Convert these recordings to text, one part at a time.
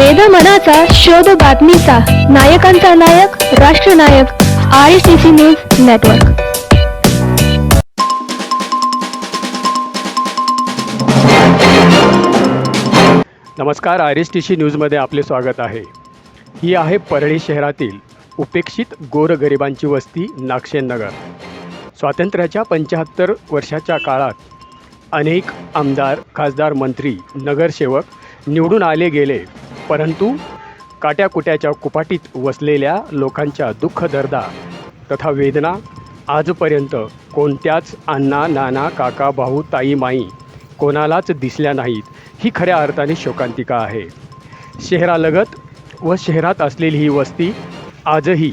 वेद मनाचा शोध बातमीचा. नायकांचा नायक राष्ट्रनायक I C C news network नमस्कार आर एस टी सी न्यूजमध्ये आपले स्वागत आहे. ही आहे परळी शहरातील उपेक्षित गोरगरिबांची वस्ती नागशेनगर स्वातंत्र्याच्या पंच्याहत्तर वर्षाच्या काळात अनेक आमदार खासदार मंत्री नगरसेवक निवडून आले गेले. परंतु काट्याकुट्याच्या कुपाटीत वसलेल्या लोकांच्या दुःख दर्दा तथा वेदना आजपर्यंत कोणत्याच अण्णा नाना काका भाऊ ताई माई कोणालाच दिसल्या नाहीत ही खऱ्या अर्थाने शोकांतिका आहे. शहरालगत व शहरात असलेली ही वस्ती आजही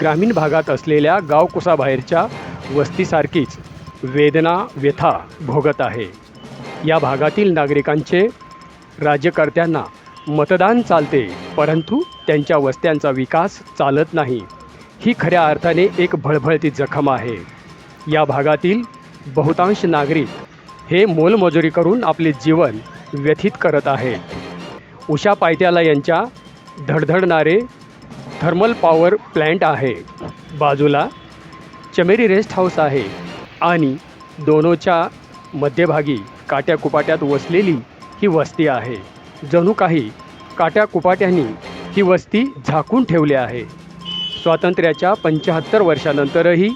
ग्रामीण भागात असलेल्या गावकुसाबाहेरच्या वस्तीसारखीच वेदना व्यथा भोगत आहे. या भागातील नागरिकांचे राज्यकर्त्यांना मतदान चालते परंतु त्यांच्या वस्त्यांचा विकास चालत नाही. ही खऱ्या अर्थाने एक भळभळती जखम आहे. या भागातील बहुतांश नागरिक हे मोलमजुरी करून आपले जीवन व्यथित करत आहेत. उषा पायत्याला यांच्या धडधडणारे थर्मल पॉवर प्लॅन्ट आहे. बाजूला चमेरी रेस्ट हाऊस आहे आणि दोनोच्या मध्यभागी काट्याकुपाट्यात वसलेली ही वस्ती आहे. जणू काही काट्याकुपाट्यांनी ही वस्ती झाकून ठेवली आहे. स्वातंत्र्याच्या पंच्याहत्तर वर्षानंतरही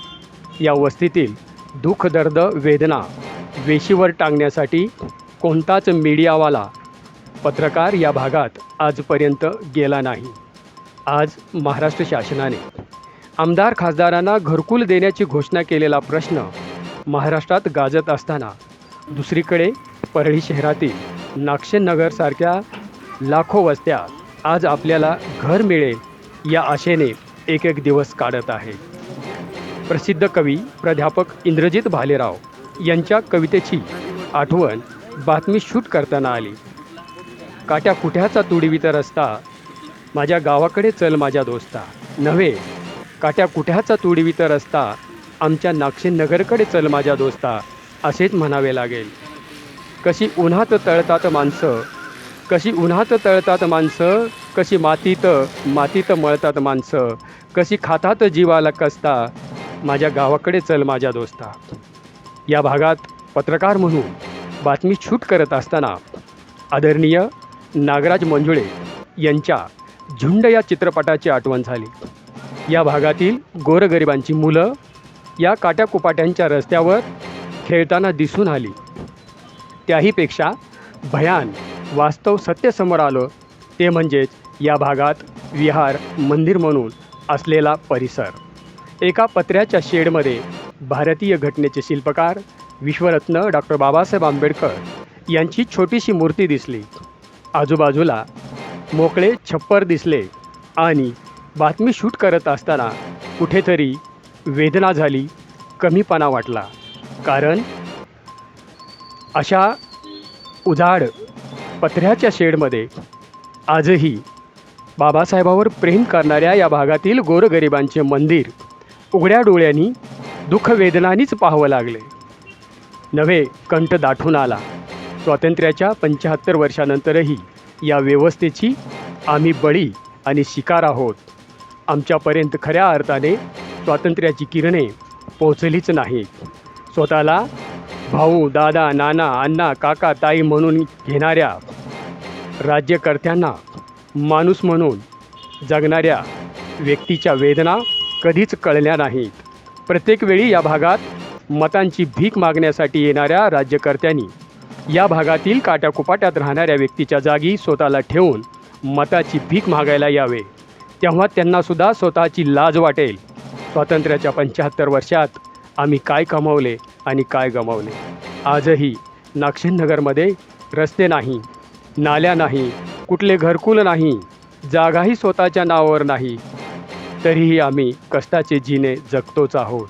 या वस्तीतील दुःखदर्द वेदना वेशीवर टांगण्यासाठी कोणताच मीडियावाला पत्रकार या भागात आजपर्यंत गेला नाही. आज महाराष्ट्र शासनाने आमदार खासदारांना घरकुल देण्याची घोषणा केलेला प्रश्न महाराष्ट्रात गाजत असताना दुसरीकडे परळी शहरातील नागशेननगरसारख्या लाखो वस्त्या आज आपल्याला घर मिळेल या आशेने एक एक दिवस काढत आहे. प्रसिद्ध कवी प्राध्यापक इंद्रजित भालेराव यांच्या कवितेची आठवण बातमी शूट करताना आली. काट्या कुठ्याचा तुडीवित रस्ता? माझ्या गावाकडे चल माझ्या दोस्ता. नव्हे काट्या कुठ्याचा तुडीवित रस्ता? आमच्या नाक्षीनगरकडे चल माझ्या दोस्ता असेच म्हणावे लागेल. कशी उन्हात तळतात माणसं कशी उन्हात तळतात माणसं कशी मातीत मातीत मळतात माणसं कशी खातात जीवाला कसता माझ्या गावाकडे चल माझ्या दोस्ता. या भागात पत्रकार म्हणून बातमी शूट करत असताना आदरणीय नागराज मंजुळे यांच्या झुंड या चित्रपटाची आठवण झाली. या भागातील गोरगरिबांची मुलं या काट्याकुपाट्यांच्या रस्त्यावर खेळताना दिसून आली. त्याहीपेक्षा भयान वास्तव सत्य समोर आलं ते म्हणजेच या भागात विहार मंदिर म्हणून असलेला परिसर. एका पत्र्याच्या शेडमध्ये भारतीय घटनेचे शिल्पकार विश्वरत्न डॉक्टर बाबासाहेब आंबेडकर यांची छोटीशी मूर्ती दिसली. आजूबाजूला मोकळे छप्पर दिसले आणि बातमी शूट करत असताना कुठेतरी वेदना झाली कमीपणा वाटला. कारण अशा उजाड पत्र्याच्या शेडमध्ये आजही बाबासाहेबावर प्रेम करणाऱ्या या भागातील गोरगरिबांचे मंदिर उघड्या डोळ्यांनी दुःख वेदनानीच पाहावं लागले. नव्हे कंठ दाठून आला. स्वातंत्र्याच्या पंच्याहत्तर वर्षानंतरही या व्यवस्थेची आम्ही बळी आणि शिकार आहोत. आमच्यापर्यंत खऱ्या अर्थाने स्वातंत्र्याची किरणे पोचलीच नाहीत. स्वतःला भाऊ दादा नाना अण्णा काका ताई म्हणून घेणाऱ्या राज्यकर्त्यांना माणूस म्हणून जगणाऱ्या व्यक्तीच्या वेदना कधीच कळल्या नाहीत. प्रत्येक वेळी या भागात मतांची भीक मागण्यासाठी येणाऱ्या राज्यकर्त्यांनी या भागातील काट्याकुपाट्यात राहणाऱ्या व्यक्तीच्या जागी स्वतःला ठेवून मताची भीक मागायला यावे. तेव्हा त्यांनासुद्धा स्वतःची लाज वाटेल. स्वातंत्र्याच्या पंच्याहत्तर वर्षात आम्ही काय कमावले आणि काय गमावले. आजही नागशिनगरमध्ये रस्ते नाही नाल्या नाही कुठले घरकुल नाही जागाही स्वतःच्या नावावर नाही. तरीही आम्ही कष्टाचे जिने जगतोच आहोत.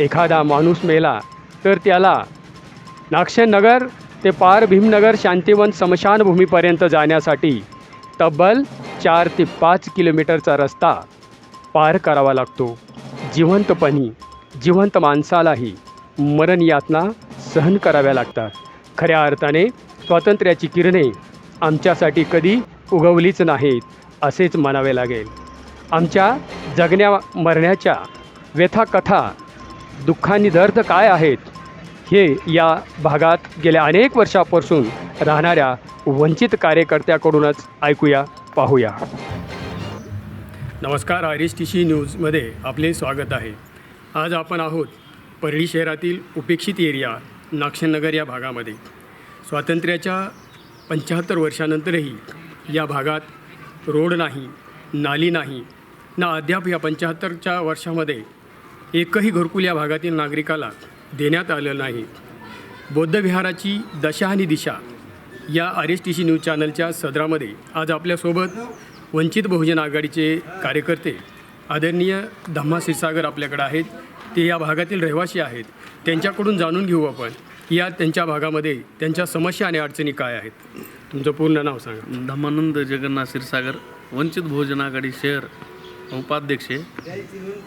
एखादा माणूस मेला तर त्याला नाक्षनगर ते पार भीमनगर शांतिवन स्मशानभूमीपर्यंत जाण्यासाठी तब्बल चार ते पाच किलोमीटरचा रस्ता पार करावा लागतो. जिवंतपणी जिवंत माणसालाही मरण यातना सहन कराव्या लागतात. खऱ्या अर्थाने स्वातंत्र्याची किरणे आमच्यासाठी कधी उगवलीच नाहीत असेच म्हणावे लागेल. आमच्या जगण्या मरण्याच्या व्यथा कथा दुःखांनी दर्द काय आहेत हे या भागात गेल्या अनेक वर्षापासून राहणाऱ्या वंचित कार्यकर्त्याकडूनच ऐकूया पाहूया. नमस्कार आर एस टी सी न्यूजमध्ये आपले स्वागत आहे. आज आपण आहोत परळी शहरातील उपेक्षित एरिया नाक्षनगर या भागामध्ये. स्वातंत्र्याच्या पंच्याहत्तर वर्षानंतरही या भागात रोड नाही नाली नाही ना अद्याप या पंच्याहत्तरच्या वर्षामध्ये एकही घरकुल या भागातील नागरिकाला देण्यात आलं नाही. बौद्धविहाराची दशा आणि दिशा या R S T C news चॅनलच्या सदरामध्ये आज आपल्यासोबत वंचित बहुजन आघाडीचे कार्यकर्ते आदरणीय धम्मा क्षीरसागर आपल्याकडे आहेत. ते या भागातील रहिवासी आहेत. त्यांच्याकडून जाणून घेऊ आपण या त्यांच्या भागामध्ये त्यांच्या समस्या आणि अडचणी काय आहेत. तुमचं पूर्ण नाव सांगा. धम्मानंद जगन्नाथ क्षीरसागर वंचित बहुजन आघाडी शहर उपाध्यक्ष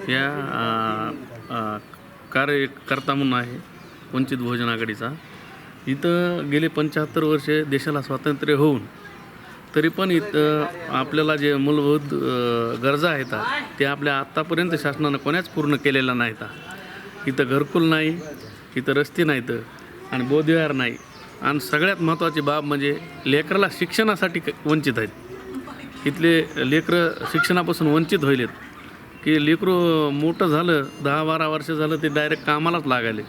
या कार्यकर्ता म्हणून आहे वंचित बहुजन आघाडीचा. इथं गेले पंच्याहत्तर वर्षे देशाला स्वातंत्र्य होऊन तरी पण इथं आपल्याला जे मूलभूत गरजा आहेत ते आपल्या आत्तापर्यंत शासनानं कोण्याच पूर्ण केलेल्या नाहीत. इथं घरकुल नाही इथं रस्ते नाहीत आणि बोधविहार नाही. आणि सगळ्यात महत्त्वाची बाब म्हणजे लेकराला शिक्षणासाठी क- वंचित आहेत. इथले लेकरं शिक्षणापासून वंचित होईलेत की लेकरं मोठं झालं दहा बारा वर्ष झालं ते डायरेक्ट कामालाच लागायले.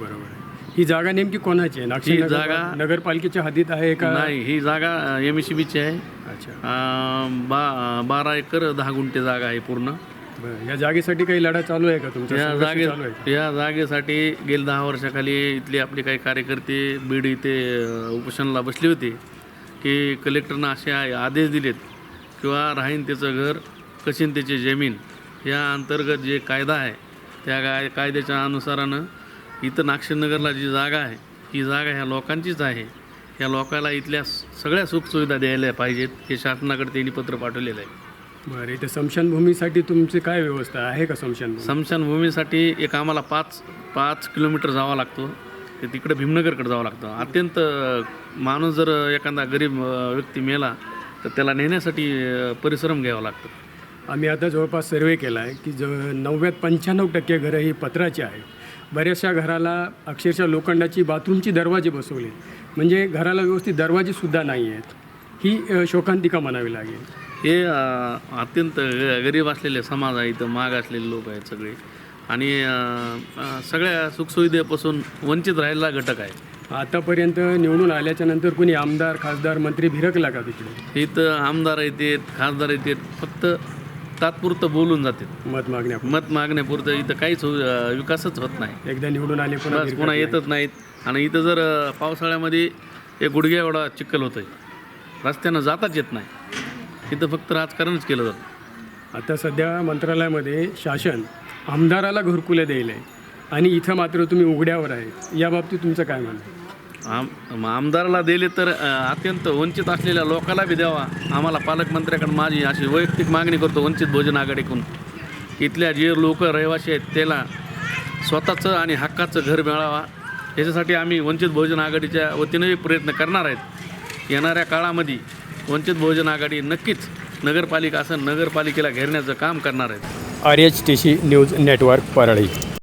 बरोबर ही जागा नेमकी कोणाची आहे? ही नगर- जागा- नगरपालिकेच्या हद्दीत आहे का? नाही ही जागा एम एस बीची आहे. अच्छा. अं, बा बारा एकर दहा गुंठे जागा आहे पूर्ण. बरं या जागेसाठी काही लढा चालू आहे का तुमचा? या संघर्ष जागे चालू आहे का? या जागेसाठी गेल्या दहा वर्षाखाली इथले आपले काही कार्यकर्ते बीड इथे अ, उपोषणाला बसले होते की कलेक्टरनं असे आ- आदेश दिलेत किंवा राहीन त्याचं घर कशीन त्याची जमीन या अंतर्गत जे कायदा आहे त्या काय कायद्याच्या अनुसारानं इथं नागशनगरला जी जागा आहे ही जागा ह्या लोकांचीच आहे. ह्या लोकांना इथल्या सगळ्या सुखसुविधा द्यायला पाहिजेत हे शासनाकडे त्यांनी पत्र पाठवलेलं आहे. बरं इथे स्मशानभूमीसाठी तुमची काय व्यवस्था आहे का स्मशानभूमी स्मशानभूमीसाठी एक आम्हाला पाच पाच किलोमीटर जावं लागतो. ते तिकडे भीमनगरकडे जावं लागतं. अत्यंत माणूस जर एखादा गरीब व्यक्ती मेला तर त्याला नेण्यासाठी परिश्रम घ्यावा लागतो. आम्ही आता जवळपास सर्वे केला आहे की ज नव्वद पंच्याण्णव टक्के घरं ही पत्राची आहे बऱ्याचशा घराला अक्षरशः लोखंडाची बाथरूमची दरवाजे बसवले. म्हणजे घराला व्यवस्थित दरवाजेसुद्धा नाही आहेत. ही शोकांतिका म्हणावी लागेल. हे अत्यंत गरीब असलेले समाज आहे इथं माग असलेले लोक आहेत सगळे. आणि सगळ्या सुखसुविधेपासून वंचित राहिलेला घटक आहे. आतापर्यंत निवडून आल्याच्यानंतर कोणी आमदार खासदार मंत्री भिरकला का तिकडे? इथं आमदार येतात खासदार येतात फक्त तात्पुरतं बोलून जातात मत मागण्या मत मागण्यापुरतं इथं काहीच विकासच होत नाही. एकदा निवडून आले पुन्हा पुन्हा नाही. येतच नाहीत. आणि इथं जर पावसाळ्यामध्ये एक गुडघ्या एवढा चिखल होतोय. रस्त्यानं जाताच येत नाही. इथं फक्त राजकारणच केलं जातं. आता सध्या मंत्रालयामध्ये शासन आमदाराला घरकुले द्यायला आहे आणि इथं मात्र तुम्ही उघड्यावर आहे. या बाबतीत तुमचं काय म्हणणं? आम आमदाराला दिले तर अत्यंत वंचित असलेल्या लोकाला बी द्यावा. आम्हाला पालकमंत्र्याकडे माझी अशी वैयक्तिक मागणी करतो वंचित भोजन आघाडीकडून. इथल्या जे लोक रहिवासी आहेत त्याला स्वतःचं आणि हक्काचं घर मिळावा. याच्यासाठी आम्ही वंचित बहुजन आघाडीच्या वतीनंही प्रयत्न करणार आहेत. येणाऱ्या काळामध्ये वंचित बहुजन आघाडी नक्कीच नगरपालिका असं नगरपालिकेला घेरण्याचं काम करणार आहेत. R H T C news network Parli.